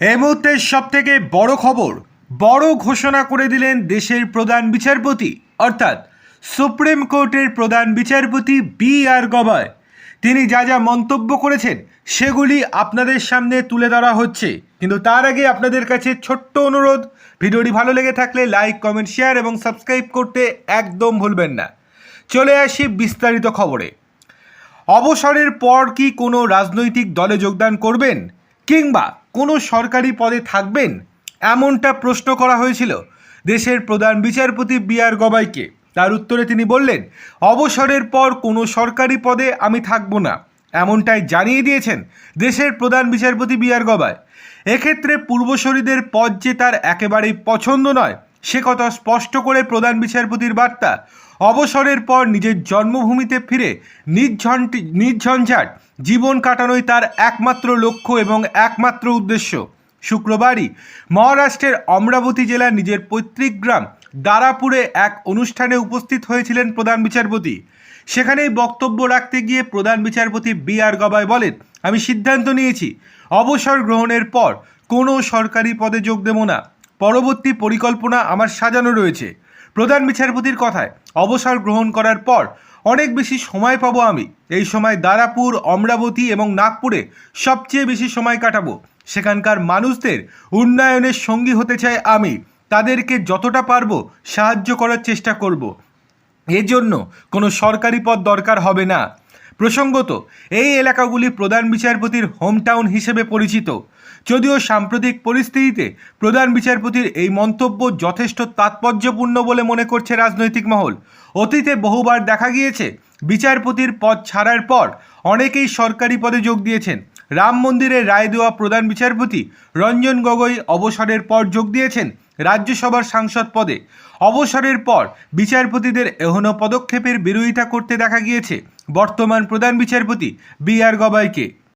এই মুহূর্তের সব থেকে বড় খবর, বড় ঘোষণা করে দিলেন দেশের প্রধান বিচারপতি। অর্থাৎ সুপ্রিম কোর্টের প্রধান বিচারপতি বি আর গবায় তিনি যা যা মন্তব্য করেছেন, সেগুলি আপনাদের সামনে তুলে ধরা হচ্ছে। কিন্তু তার আগে আপনাদের কাছে ছোট্ট অনুরোধ, ভিডিওটি ভালো লেগে থাকলে লাইক, কমেন্ট, শেয়ার এবং সাবস্ক্রাইব করতে একদম ভুলবেন না। চলে আসি বিস্তারিত খবরে। অবসরের পর কি কোনো রাজনৈতিক দলে যোগদান করবেন কিংবা কোনো সরকারি পদে থাকবেন? এমনটা প্রশ্ন করা হয়েছিল। দেশের প্রধান বিচারপতি বি আর গবাইকে। তার উত্তরে তিনি বললেন, অবসরের পর কোনো সরকারি পদে আমি থাকব না। এমনটাই জানিয়ে দিয়েছেন দেশের প্রধান বিচারপতি বি আর গবাই। এক্ষেত্রে পূর্বশরীদের পদ যে তার একেবারেই পছন্দ নয়। সে কথা স্পষ্ট করে প্রধান বিচারপতির বার্তা। অবসরের পর নিজের জন্মভূমিতে ফিরে নির্ঝঞ্টি নির্ঝঞ্ঝাট জীবন কাটানোই তার একমাত্র লক্ষ্য এবং একমাত্র উদ্দেশ্য। শুক্রবারই মহারাষ্ট্রের অমরাবতী জেলার নিজের পৈতৃক গ্রাম দারাপুরে এক অনুষ্ঠানে উপস্থিত হয়েছিলেন প্রধান বিচারপতি। সেখানেই বক্তব্য রাখতে গিয়ে প্রধান বিচারপতি বি আর গবাই বলেন, আমি সিদ্ধান্ত নিয়েছি, অবসর গ্রহণের পর কোনো সরকারি পদে যোগ দেব না। পরবর্তী পরিকল্পনা আমার সাজানো রয়েছে। প্রধান বিচারপতির কথায় অবসর গ্রহণ করার পর অনেক বেশি সময় পাবো আমি। এই সময় দারাপুর, অমরাবতী এবং নাগপুরে সবচেয়ে বেশি সময় কাটাবো। সেখানকার মানুষদের উন্নয়নের সঙ্গী হতে চাই আমি। তাদেরকে যতটা পারব সাহায্য করার চেষ্টা করব। এজন্য কোনো সরকারি পদ দরকার হবে না। প্রসঙ্গত, এই এলাকাগুলি প্রধান বিচারপতির হোমটাউন হিসেবে পরিচিত। যদিও সাম্প্রতিক পরিস্থিতিতে প্রধান বিচারপতির এই মন্তব্য যথেষ্ট তাৎপর্যপূর্ণ বলে মনে করছে রাজনৈতিক মহল। অতীতে বহুবার দেখা গিয়েছে বিচারপতির পদ ছাড়ার পর অনেকেই সরকারি পদে যোগ দিয়েছেন। রাম মন্দিরে রায় দেওয়া প্রধান বিচারপতি রঞ্জন গগৈ অবসরের পর যোগ দিয়েছেন রাজ্যসভার সাংসদ পদে। অবসরের পর বিচারপতিদের এহন পদক্ষেপের বিরোধিতা করতে দেখা গিয়েছে। বর্তমান প্রধান বিচারপতি বি আর গবাইকে